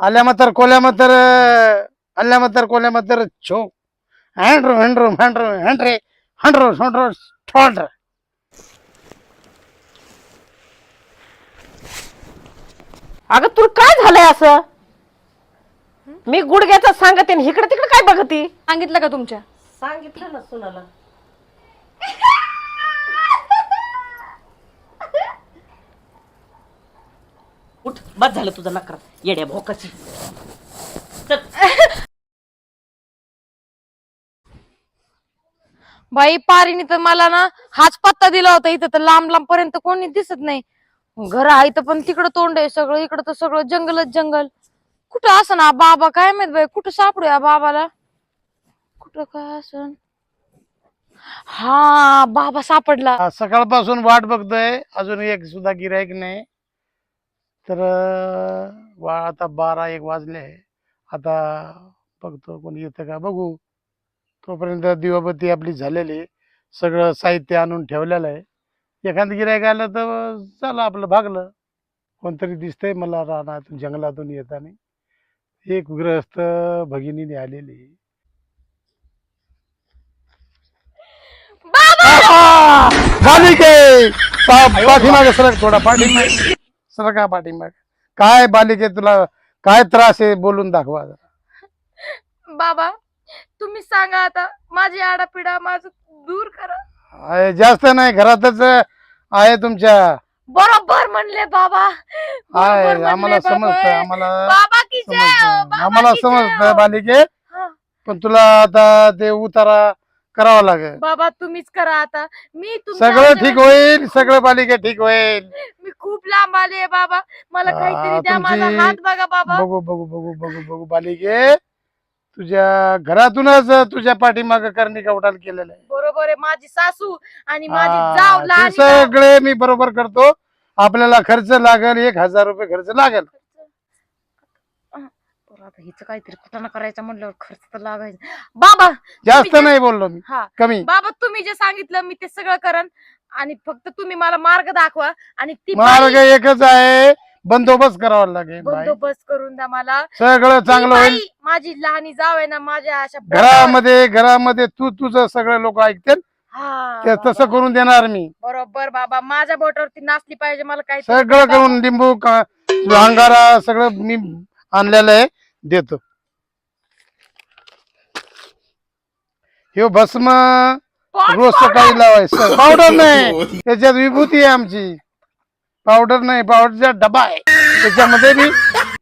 आल्या मातर कोल्या मातर आल्या मातर कोल्या मातर छो हँड्रो हँड्रो हँड्रो हँड्रे हँड्रो हँड्रो ठोंड अगं तुला काय झालंय असं मी गुडघ्याचं सांगते इकडे तिकडे काय बघती सांगितलं का तुमच्या सांगितलं ना सुनाला उठ बस झालं तुझं नकर. येड्या भोकाची. बाई पारीने तर मला ना हाच पत्ता दिला होता इथं तर लांब लांब पर्यंत कोणी दिसत नाही. घर आहे तर पण तिकडं तोंड आहे सगळं इकडं तर सगळं जंगलच जंगल. कुठं असं ना बाबा काय माहीत बाई कुठं सापडू या बाबाला? कुठं काय असन? हा बाबा सापडला. आज सकाळपासून वाट बघतोय अजून एक सुद्धा गिरायक नाही. तर वा आता बारा एक वाजले. आता बघतो कोणी येतं का बघू. तोपर्यंत दिवाबत्ती आपली झालेली. सगळं साहित्य आणून ठेवलेलं आहे. एखादं गिरायक आलं तर झालं आपलं भागलं. कोणतरी दिसतंय मला रानातून जंगलातून येताना. एक ग्रहस्थ भगिनीने आलेली. पाठीमागे सरक थोडा पाठीमागे. सरका पाठीमागे काय बालिके तुला काय त्रास आहे बोलून दाखवा. बाबा तुम्ही सांगा आता माझी आडापिडा माझं दूर करा आहे, जास्त नाही घरातच आहे तुमच्या बरोबर म्हणले बाबा आहे आम्हाला बाबा. समजतंय आम्हाला बाबा की जय हो, बाबा आम्हाला की जय समजतंय हो. बालिके हा. पण तुला आता ते उतारा करावा लागेल. बाबा तुम्हीच करा आता. मी तुमच्या सगळं ठीक होईल सगळं बालिके ठीक होईल. मी खूप लांब आले बाबा. मला हा, काहीतरी द्या माझा तुमची- हात बघा बाबा. बघू बघू बघू बघू बघू बालिके तुझ्या घरातूनच तुझ्या पाठीमाग करणी कवटाल केलेलं आहे. बरोबर आहे माझी सासू आणि माझी हा, जाव ते लहान जाव. सगळे मी बरोबर करतो. आपल्याला खर्च लागेल एक हजार रुपये खर्च लागेल. बरं, आता. हिचं काहीतरी कुठं करायचं म्हणल्यावर खर्च तर लागायचा. बाबा जास्त तुम्ही जे- नाही बोललो मी. हा. कमी. बाबा तुम्ही जे सांगितलं मी ते सगळं करन आणि फक्त तुम्ही मला मार्ग दाखवा. आणि ती मार्ग बाई एकच आहे. बंदोबस्त करावा लागेल बाई. बंदोबस्त करून द्या मला. सगळं ती चांगलं होईल. बाई, माझी लहानी जाव आहे ना माझ्या अशा घरामध्ये घरामध्ये तू तुझं सगळे लोक ऐकतील. हा, ते बाबा. तसं करून देणार मी. बरोबर बाबा. माझ्या बोटावरती नाचली पाहिजे मला काही सगळं करून लिंबू का- अंगारा सगळं मी आणलेलं आहे. देतो. हे भस्म रोज सकाळी लावायचं. पावडर नाही. त्याच्यात विभूती आहे आमची. पावडर नाही. पावडरचा डबा आहे. त्याच्यामध्ये मी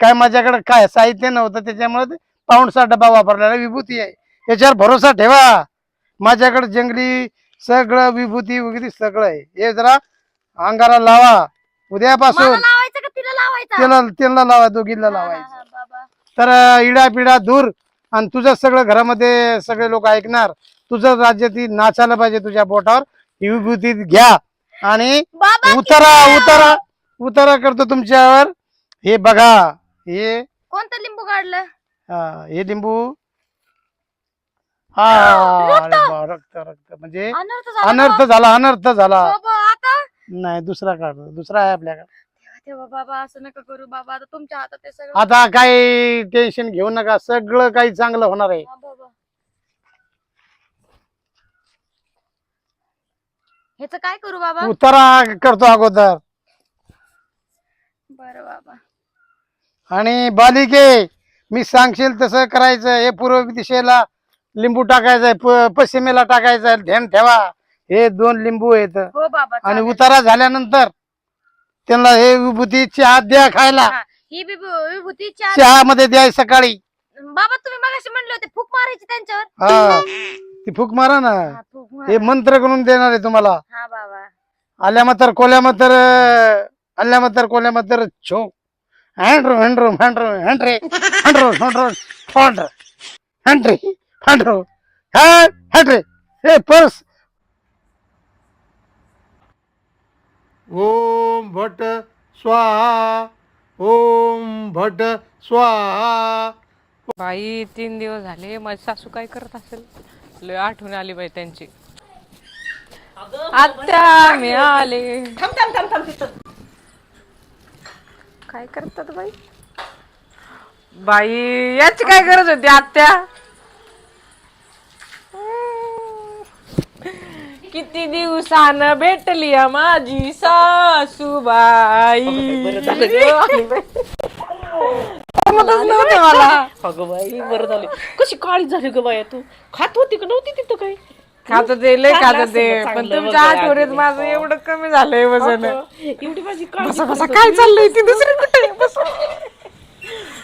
काय माझ्याकडे काय साहित्य नव्हतं त्याच्यामुळे पाऊंडचा डबा वापरलेला विभूती आहे. याच्यावर भरोसा ठेवा. माझ्याकडे जंगली सगळं विभूती वगैरे सगळं आहे. हे जरा अंगारा लावा. उद्यापासून लावायचं का तिला त्यांना लावा दोघीला हा, लावायचं. तर इडा पिडा दूर आणि तुझं सगळं घरामध्ये सगळे लोक ऐकणार. तुझं राज्य ती नाचायला पाहिजे तुझ्या बोटावर ही विभूती घ्या. आणि उतारा उतारा उतारा करतो तुमच्यावर. हे बघा हे कोणतं लिंबू काढलं? हा, हे लिंबू. हा अरे बा, रक्त रक्त. म्हणजे अनर्थ झाला अनर्थ? झाला अनर्थ झाला. बाबा आता? नाही दुसरा काढ दुसरा आहे आपल्याकडे. तेव्हा बाबा असं नका करू बाबा आता तुमच्या हातात आहे सगळं आता काही टेन्शन घेऊ नका सगळं काही चांगलं होणार आहे. हा, बाबा. ह्याच काय करू बाबा? उतारा करतो अगोदर. बरं बाबा. आणि बालिके मी सांगशील तसं करायचं हे पूर्व दिशेला लिंबू टाकायचंय प- पश्चिमेला टाकायचंय ध्यान ठेवा. हे दोन लिंबू आहेत. हो बाबा आणि चालेल. उतारा झाल्यानंतर त्यांना हे विभूती चहा द्या खायला. हा, ही विभू- विभूती चार चहा मध्ये द्याय सकाळी. बाबा तुम्ही मगाशी म्हणले होते फूक मारायची त्यांच्यावर. हा ती फूक मारा ना. हा, फूक मारा. मंत्र करून देणार आहे तुम्हाला. हा बाबा. आल्या मातर कोल्या मातर आल्या मातर कोल्या मातर छो. हँड्रो हँड्रो हँड्रो हँड्रे. हँड्रो हँड्रो हँड्रो. हँड्रे हँड्रो. हँड्रे. हे पर्स. ओम भट स्वाहा ओम भट स्वाहा बाई तीन दिवस झाले. माझी सासू काय करत असेल? लय आठवण आली बाई त्यांची. आत्या मी आले. थांब थांब थांब थांब तिथं काय करतात बाई? बाई याची काय गरज होती आत्या? किती दिवसानं भेटली माझी सासूबाई जमतच नव्हतं मला. अगं बाई बरं झालं. कशी काळी झाली ग बाया तू? खात होती का? नव्हती तिथं काय खात ते लय खात ते ना, पण तुमच्या आठवड्यात. माझं एवढं कमी झालंय वजन. एवढी माझी बसा बसा. काय. चाललंय? ती दुसरी कुठे बसा.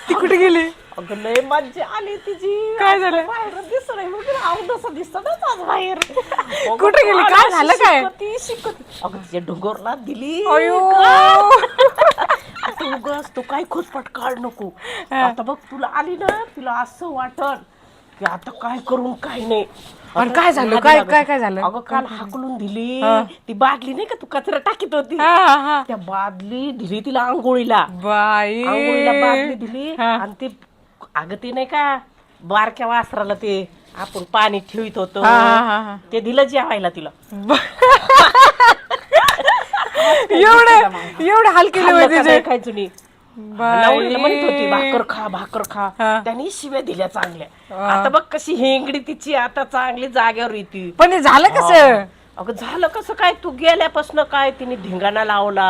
ती कुठे गेली? अगं लय मज्जा आली तिची काय झालं बाहेर नाही मग आव तसं दिसत ना आज बाहेर कुठे गेली? काय झालं काय? शिकवती, शिकवती. अगं तिच्या डोंगरला दिली अयो आता उगाच तू काय खोचपट काढ नको आता बघ तुला आली ना तुला असं वाटल की आता काय करून काय नाही आणि काय झालं? नादी काय- लागत. काय- काय झालं? अगं काल हाकलून दिली ती बादली नाही का तू कचरा टाकीत होती हा, हा, हा. त्या बादली दिली तिला आंघोळीला बाई आंघोळीला बादली दिली हा. आणि ते अगं ते नाही का बारक्या वासराला ते आपण पाणी ठेवित होतो. हा, हा, हा, हा. ते दिलं जेवायला तिला. एवढं एवढं हलके खाल्लं का तिचे. नाही काय जुनी. नवरीला म्हणत होती भाकर खा भाकर खा. हा. त्यांनी शिव्या दिल्या चांगल्या. आता बघ कशी हेंगडी तिची आता चांगली जाग्यावर येते. पण हे झालं कसं? अगं झालं कसं काय? तू गेल्यापासून काय तिने धिंगाणा लावला?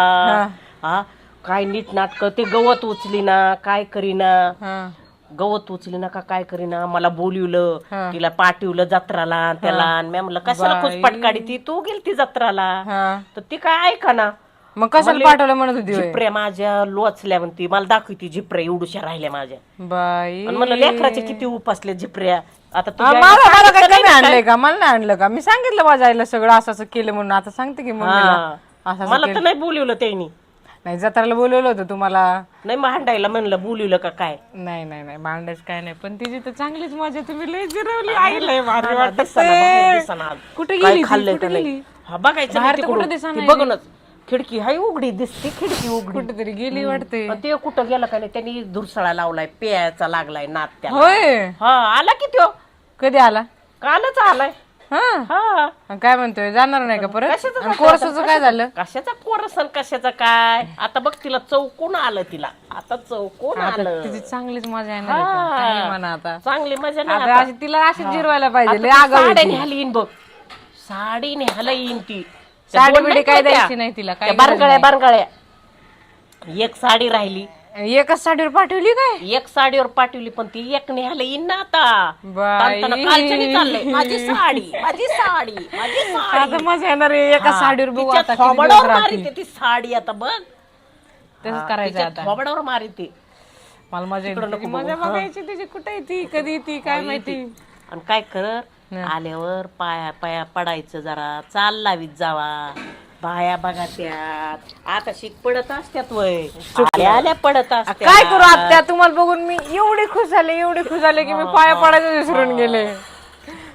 हा. काय नीट नाटक ते गवत उचली ना काय करीना? हा. गवत उचली ना का काय करीना मला बोलिवलं हा. तिला पाठवलं जत्राला त्याला आणि मी म्हणलं कशाला बाई. खुसपट काढी ती तू गेलती जत्राला हा. तर ती काय ऐका ना मग कशाला पाठवलं म्हणत होती होय? झिपऱ्या माझ्या लोचल्या म्हणती मला दाखवती झिपऱ्या एवढूशा राहिल्या माझ्या बाई आणि म्हणलं लेकराचे किती उपासले झिपऱ्या आता हा, तुझ्या मला काय कमी आणलंय का मला नाही आणलं का मी सांगितलं आईला सगळं असं असं केलं म्हणून आता सांगते की? मम्मीला हा. असं असं मला. तर नाही बोलवलं त्यांनी नाही जत्राला बोलवलं होतं तुम्हाला. नाही भांडायला म्हणलं बोलवलं का काय? नाही नाही नाही भांडायचं काय नाही. पण तिची तर चांगलीच मजा तुम्ही लय जिरवली आई लय भारी वाटत. दिसेना, आज. कुठे काय गेली ती? खाल्लंय कुठे का नाही? गेली? हा बघायचं बाहेर नाही तर तिकडून. कुठं दिसेना ती नाही. बघूनच. खिडकी हाय उघडी दिसते खिडकी उघडी. कुठेतरी गेली वाटते. पण ते कुठं गेलं का नाही त्यांनी दुरसळा लावलाय प्यायचा लागलाय नात त्याला. होय. हा आला की त्यो? कधी आला? कालच आलाय. हा. हा. काय म्हणतोय? जाणार नाही का परत? कशाचं आणि कोर्साचं काय झालं? कशाचा कोरसन कशाचा काय? आता बघ तिला चौकून आलं तिला. आता चौकून आता आलं. तिची चांगलीच मजा येणार आहे? काही म्हणा आता? चांगली मजा नाही आता आता. अशी तिला अशीच जिरवायला पाहिजे. आता लय ती आगाऊ आहे साड्या ती. न्यायला येईन बघ. साडी न्यायला येईन ती. त्या साडी दोन बिडी नाहीत काय का त्या? द्यायची नाही तिला. त्या काय बारगळ्या बारगळ्या. एक साडी राहिली. एकच साडीवर पाठवली काय? एक साडीवर पाठवली पण ती एक न्यायला येईन ना आता. बाई. ताणताना कालच्यानी चाललंय. माझी साडी माझी साडी माझी साडी. आता मजा येणार आहे एका साडीवर बघू तिच्या आता किती दिवस थोबाडावर राहते मारिते ती साडी आता बघ. तसंच करायचं तिच्या आता. थोबाडावर मारिते. मला मजा येते तिची नको मजा बघू. बघायची तिची. कुठे ती? कधी ती? काय माहिती? आणि काय कर? आल्यावर पाया पाया पडायचं जरा. चाल लावीत जावा. बाया बघा त्यात. आता शिक पडत असत्यात वय. आल्या आल्या पडत असत्यात. काय करू आत्या तुम्हाला बघून मी एवढी खुश झाले एवढी खुश झाले की मी पाया पडायचं विसरून गेले.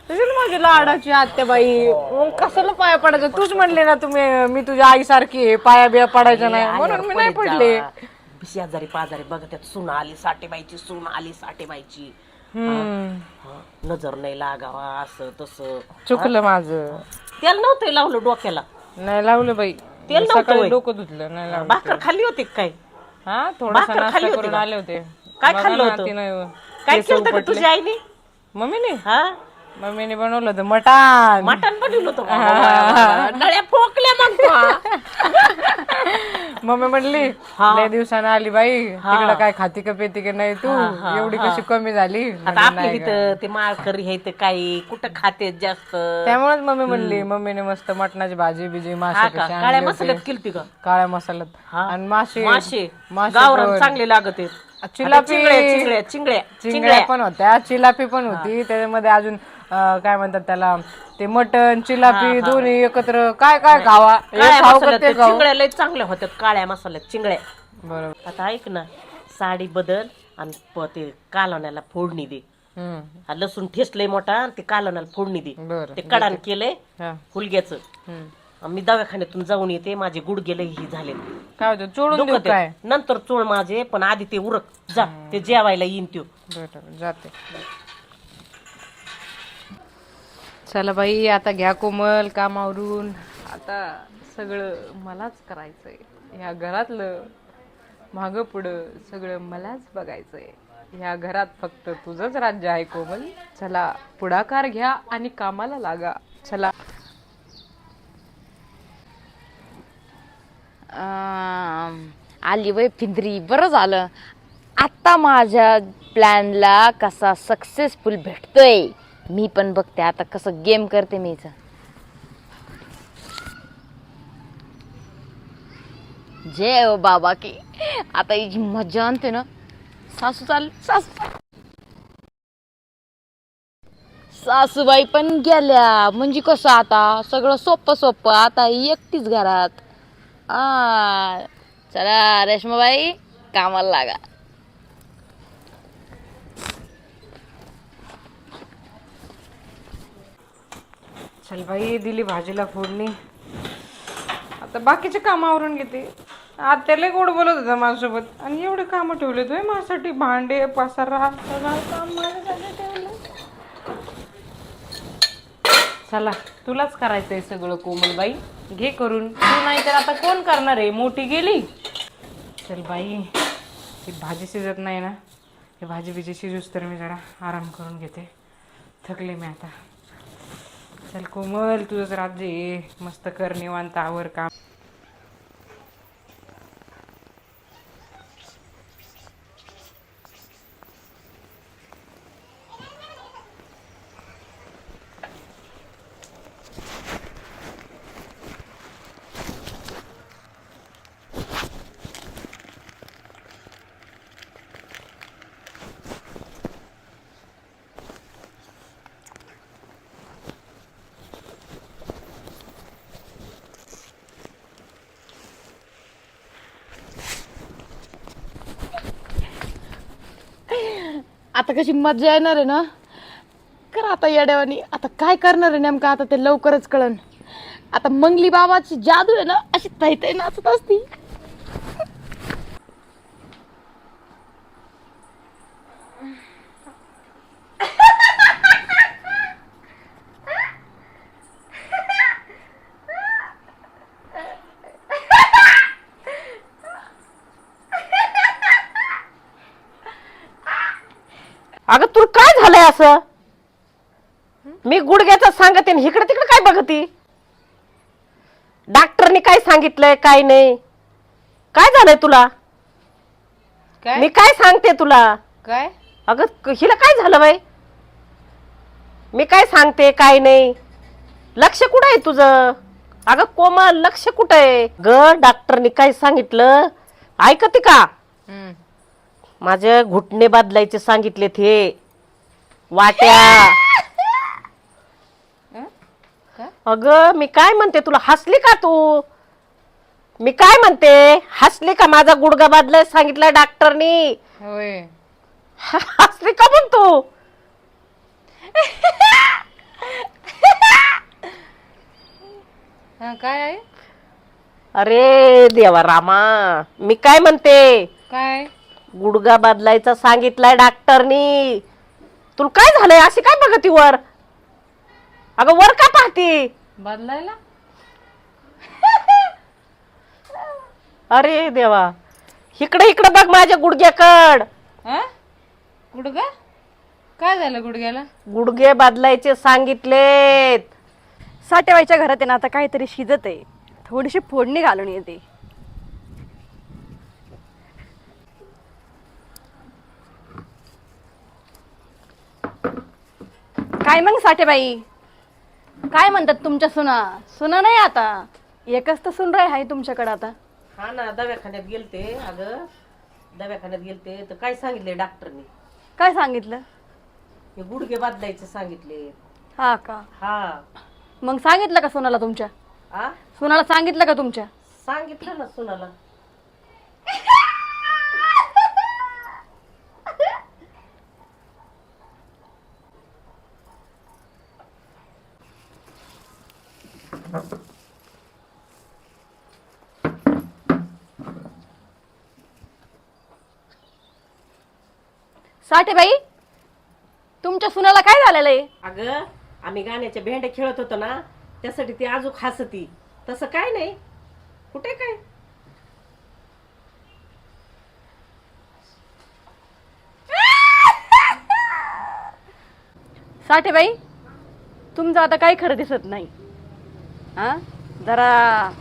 तुझी माझी लाडाची आत्या बाई. मग कशाला पाया पडायचं? तूच म्हणले ना तुम्ही मी तुझ्या आईसारखी आहे पाया बिया पडायचं नाही. म्हणून मी नाही पडले. शेजारी पाजारी बघा त्यात सून आली साठेबाईची सून आली साठेबाईची. हा, नजर नाही लागावा असं तसं. चुकलं माझं. त्याला नव्हतं लावलं डोक्याला. नाही लावलं बाई तेल नव्हतं सकाळी होय. डोकं धुतलं नाही लावलं भाकर खाल्ली होती का काय हा थोडासा भाकर नाश्ता खाल्ली होती करून का? आले होते काय बघा खाल्लं ना, होतं? तिनं काय केस केलं उपटले. तुझ्या आईने मम्मीने हा मम्मीने बनवलं होतं मटण मटण बनवलं होतं का? नळ्या फोकल्या मग तू. मम्मी म्हणली लय दिवसानं आली बाई तिकडं काय खाती का पेती का नाही तू? एवढी कशी कमी झाली? आता आपल्या इथं ते माळकरी हे ते काही कुठं खाते जास्त? त्यामुळेच मम्मी म्हणली मम्मीने मस्त मटणाची भाजी बिजी मासे का? कसे काळ्या होते. मसाल्यात केलती का? काळ्या मसाल्यात. आणि मासे मासे. मासे गावरान. चांगले लागत आहेत. चिलापी. चिंगड्या चिंगड्या चिंगड्या चिंगड्या पण होत्या चिलापी पण होती. त्याच्यामध्ये अजून काय म्हणतात त्याला ते मटन चिलापी दोन्ही एकत्र काय काय खावा? काळ्या खाऊ का मसाल्यात ते ते खाऊ चिंगड्या लय चांगल्या होत्यात काळ्या मसाल्यात चिंगड्या. बरोबर. आता ऐक ना साडी बदल आणि प- ते कालवण्याला फोडणी दे. हम्म. हा लसूण ठेसलंय मोठा आणि ते कालवण्याला फोडणी दे. बरं ते कडान केलंय हा. हुलग्याचं हम्म. मी दवाखान्यातून जाऊन येते माझे गुडघे लय ही झाले. काय होतं चोळून देऊ काय? नंतर चोळ माझे पण आधी ते उरक. जा ते जेवायला येईन त्यो. बरं जाते. चला बाई आता घ्या कोमल कामावरून. आता सगळं मलाच करायचं आहे ह्या घरातलं मागं पुढं सगळं मलाच बघायचं आहे ह्या घरात फक्त तुझंच राज्य आहे कोमल. चला पुढाकार घ्या आणि कामाला लागा. चला. आली वय फिंदरी बरं झालं. आता माझ्या प्लॅनला कसा सक्सेसफुल भेटतोय? मी पण बघते आता कसं गेम करते मी इथं. जय हो बाबा की आता हिची मजा आणते ना. सासू चाल सासू सासूबाई पण गेल्या म्हणजे कसं आता सगळं सोपं सोपं आता एकटीच घरात. आ चला रेश्माबाई कामाला लागा. चल बाई दिली भाजीला फोडणी. आता बाकीचे कामं आवरून घेते. आत्याला गोड बोलत होता माझ्यासोबत. आणि एवढे कामं ठेवले तुम्ही माझ्यासाठी. भांडे पसारा सगळं काम माझ्यासाठी ठेवलं चला तुलाच करायचंय सगळं कोमलबाई. घे करून. तू नाही तर आता कोण करणार आहे? मोठी गेली? चल बाई ती भाजी शिजत नाही ना. ही भाजी बिजी शिजूस तर मी जरा आराम करून घेते. थकले मी आता. चल कोमल तुझंच राज्य आहे मस्त कर निवांत आवर काम. आता कशी मजा येणार आहे ना? कर आता येड्यावानी आता काय करणार आहे नेमकं आता ते लवकरच कळन. आता मंगली बाबाची जादू आहे ना अशी तैतै नाचत असती. अगं झालंय असं? मी गुडघ्याचं सांगते इकडे तिकडे काय बघती? डॉक्टरनी काय सांगितलंय काय नाही? काय झालंय तुला? काय? मी काय सांगते तुला? काय? अगं क- हिला काय झालं बाई? मी काय सांगते काय नाही? लक्ष कुठं आहे तुझं? अगं कोमल लक्ष कुठं आहे? ग डॉक्टरनी काय सांगितलं? ऐकते का? हम्म. माझे घुटणे बदलायचे सांगितले ते वाट्या? अगं मी काय म्हणते तुला हसली का तू? मी काय म्हणते हसली का माझा गुडगा बदलाय सांगितलं डॉक्टरनी? होय. हसली का पण तू? हा काय आहे अरे देवा रामा मी काय म्हणते? काय? गुडगा बदलायचा सांगितलाय डॉक्टरनी. तुला काय झालंय? अशी काय बघती वर? अगं वर का पाहती? बदलायला? अरे देवा. इकडे इकडे बघ माझ्या गुडघ्याकड. हा? गुडगा काय झालं गुडघ्याला? गुडघे बदलायचे सांगितलेत. साठेबाईच्या घरात आहे ना आता काहीतरी शिजत आहे थोडीशी फोडणी घालून येते. काय मग साठेबाई? काय म्हणतात तुमच्या सुना? सुना नाही आता. एकच तर सुन राय आहे तुमच्याकडे आता. हा ना दवाखान्यात गेलते अगं. दवाखान्यात गेलते तर काय सांगितले डॉक्टरनी? काय सांगितलं? हे गुडघे बदलायचे सांगितले. हा का? हा. मग सांगितलं का सुनाला तुमच्या? आ? सुनाला सांगितलं का तुमच्या? सांगितलं ना सुनाला. साठेबाई तुमच्या सुनाला काय झालेलं आहे? अगं आम्ही गाण्याच्या भेंड्या खेळत होतो ना त्यासाठी ती अजून हसती. तसं काय नाही. कुठे काय? साठेबाई तुमचं आता काही खरं दिसत नाही. हा? जरा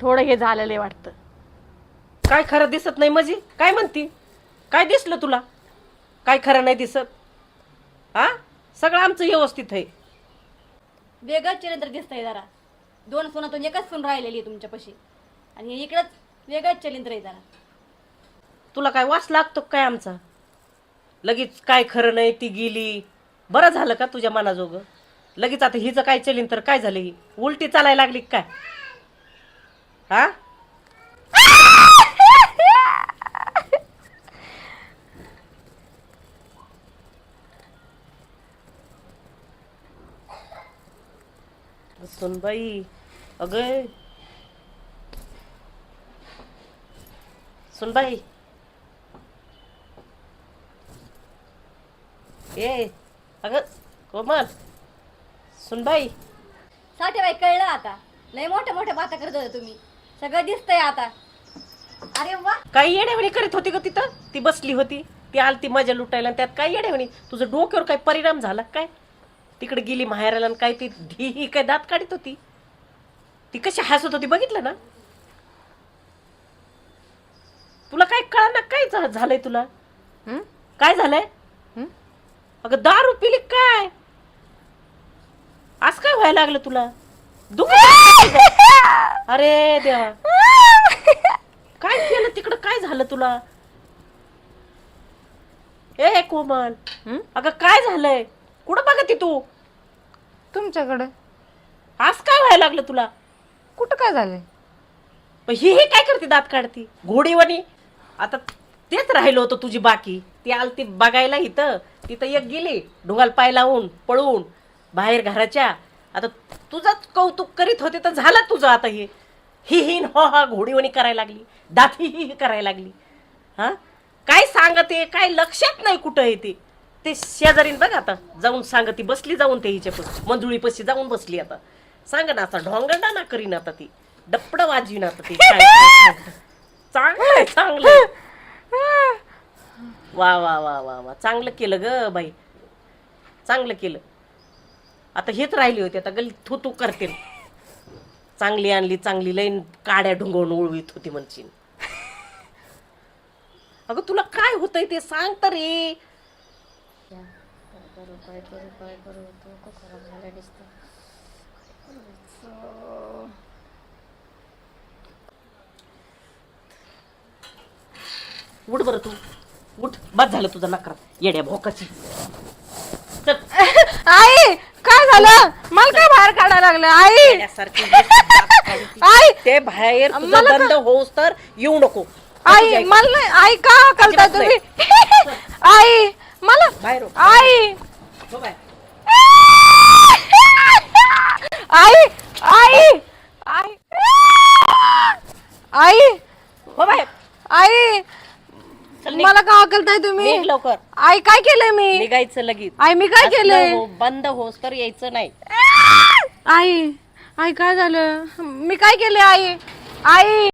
थोडं हे झालेलं आहे वाटतं. काय खरं दिसत नाही माझी काय म्हणती? काय दिसलं तुला? काय खरं नाही दिसत? हा? सगळं आमचं व्यवस्थित आहे. वेगळंच चरित्र दिसतंय जरा. दोन सुनातून एकच सून राहिलेली आहे तुमच्यापाशी आणि इकडंच वेगळंच चरित्र आहे जरा. तुला काय वास लागतो काय आमचा? लगेच काय खरं नाही ती गेली. बरं झालं का तुझ्या मनाजोग? लगेच आता हिचं काय चलीन तर काय झालं ही? उलटी चालायला लागली काय? हा? सुनबाई अगं. सुनबाई ए अगं कोमल. सुनबाई साठेबाई कळलं आता. लय मोठ्या मोठ्या बाता करत होता तुम्ही. सगळं दिसतंय आता. अरे वा. काही येड्यावणी करीत होती ग तिथं? ती बसली होती. ती आलती मजा लुटायला आणि त्यात काय येड्यावणी? तुझं डोक्यावर काय परिणाम झाला काय? तिकडे गेली माहेराला आणि काय ती धी काय दात काढत होती? ती कशी हसत होती बघितलं ना? तुला काय कळना काय झा- झालंय तुला? हं? काय झालंय? हं? अगं दारू पिली काय? आज काय व्हायला लागलं तुला? दुख अरे देवा. काय केलं तिकडं? काय झालं तुला? ए कोमल. हं? अगं काय झालंय? कुठं बघती तू? तुमच्याकडे. आज काय व्हायला लागलं तुला? कुठं काय झालंय? पण ही ही काय करते दात काढती? घोडीवानी आता तेच राहिलं होतं तुझी बाकी. ती आलती बघायला इथं. तिथं एक गेली ढोंगाल पाय लावून पळून. बाहेर घराच्या. आता तुझंच कौतुक करीत होते तर झालं तुझं आता हे. ही हिन हो हा घोडीवणी करायला लागली. दात ही ही करायला लागली. हां? काय सांगते काय लक्षात नाही कुठं आहे ते. ते शेजारीन बघ आता जाऊन सांगती बसली जाऊन ते हिच्या मंजुळी पशी जाऊन बसली आता. सांग ना आता ढोंगडा ना करीन आता ती. डप्पड वाजवीन आता ती. काय- चांगलं आहे, चांगलं वा वा वा वा वा. चांगलं केलं ग बाई. चांगलं केलं. आता हेच राहिली होती आता गल्ली थू तू करते चांगली आणली चांगली लईन काड्या ढुंगवून उळवीत होती म्हणशीन अगं तुला काय होतंय ते सांग तर. रे उठ बरं तू. उठ. बस झालं तुझा नकार येड्या भोकाची. चल. आई! काय झालं? मला काय बाहेर काढायला लागलं आई. आई ते बाहेर तुझं मला बंद होऊस तर येऊ नको. आई मला नाही आई का अजिबात तुम्ही? आई मला बाहेर हो. आई. हो बाय. आई आई आई. आई. हो बाय. आई चल निघ. मला का करताय तुम्ही? निघ लवकर. आई काय केलंय मी? निघायचं लगेच. आई मी काय केलंय? हो, बंद होस तर यायचं नाही. आई आई काय झालं? मी काय केलंय आई? आई!